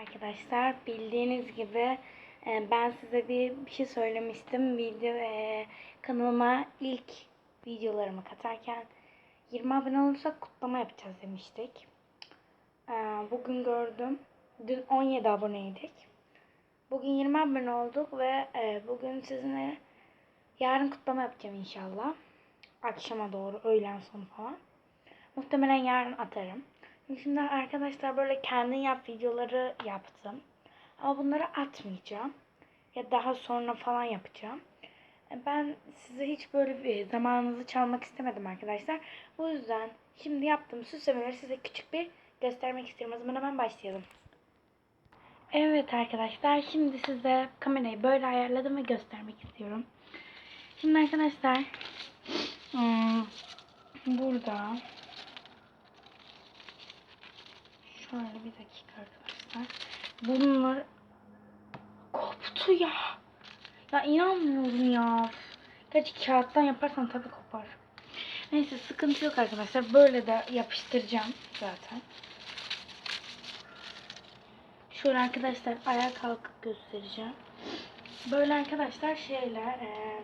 Arkadaşlar bildiğiniz gibi e, ben size bir, bir şey söylemiştim. Video e, kanalıma ilk videolarımı katarken 20 abone olursak kutlama yapacağız demiştik. E, bugün gördüm. Dün 17 aboneydik. Bugün 20 abone olduk ve e, bugün sizinle yarın kutlama yapacağım inşallah. Akşama doğru öğlen sonu falan. Muhtemelen yarın atarım. Şimdi arkadaşlar böyle kendin yap videoları yaptım. Ama bunları atmayacağım. Ya daha sonra falan yapacağım. Ben size hiç böyle bir zamanınızı çalmak istemedim arkadaşlar. Bu yüzden şimdi yaptığım süslemeleri size küçük bir göstermek istiyorum. O zaman hemen başlayalım. Evet arkadaşlar şimdi size kamerayı böyle ayarladım ve göstermek istiyorum. Şimdi arkadaşlar hmm, burada Şöyle bir dakika arkadaşlar. Bunlar koptu ya. Ya inanmıyorum ya. Gerçi kağıttan yaparsan tabii kopar. Neyse sıkıntı yok arkadaşlar. Böyle de yapıştıracağım zaten. Şöyle arkadaşlar ayağa kalkıp göstereceğim. Böyle arkadaşlar şeyler eee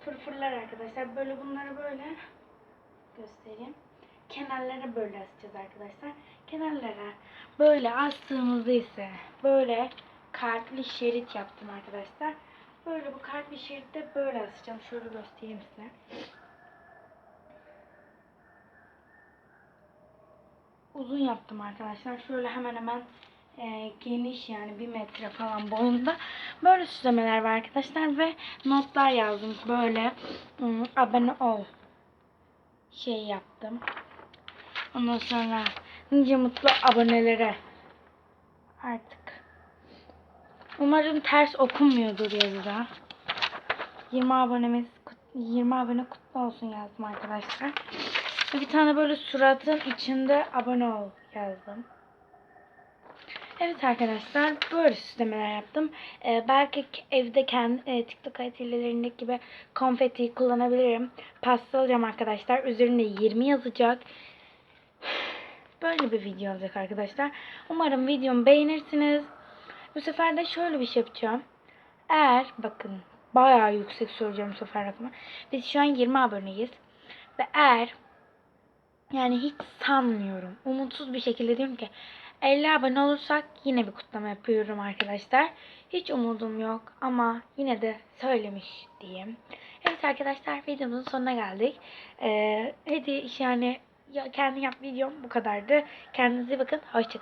fırfırlar arkadaşlar. Böyle bunları böyle göstereyim. Kenarlara böyle asacağız arkadaşlar. Kenarlara böyle astığımızda ise böyle kalpli şerit yaptım arkadaşlar. Böyle bu kalpli şeritte böyle asacağım. Şöyle göstereyim size. Uzun yaptım arkadaşlar. Şöyle hemen hemen e, geniş yani bir metre falan boyunda böyle süslemeler var arkadaşlar ve notlar yazdım. Böyle ım, abone ol şey yaptım. Ondan sonra nice mutlu abonelere artık. Umarım ters okunmuyordur yazıda. 20 abonemiz 20 abone kutlu olsun yazdım arkadaşlar. Bir tane böyle suratın içinde abone ol yazdım. Evet arkadaşlar böyle süslemeler yaptım. Ee, belki evde kendi e, TikTok hillerindeki gibi konfeti kullanabilirim. Alacağım arkadaşlar. Üzerinde 20 yazacak. Böyle bir video olacak arkadaşlar. Umarım videomu beğenirsiniz. Bu sefer de şöyle bir şey yapacağım. Eğer bakın bayağı yüksek söyleyeceğim bu sefer rakamı. Biz şu an 20 aboneyiz. Ve eğer yani hiç sanmıyorum. Umutsuz bir şekilde diyorum ki 50 abone olursak yine bir kutlama yapıyorum arkadaşlar. Hiç umudum yok ama yine de söylemiş diyeyim. Evet arkadaşlar videomuzun sonuna geldik. Ee, hadi yani ya, kendi yap videom bu kadardı. Kendinize bakın. Hoşçakalın.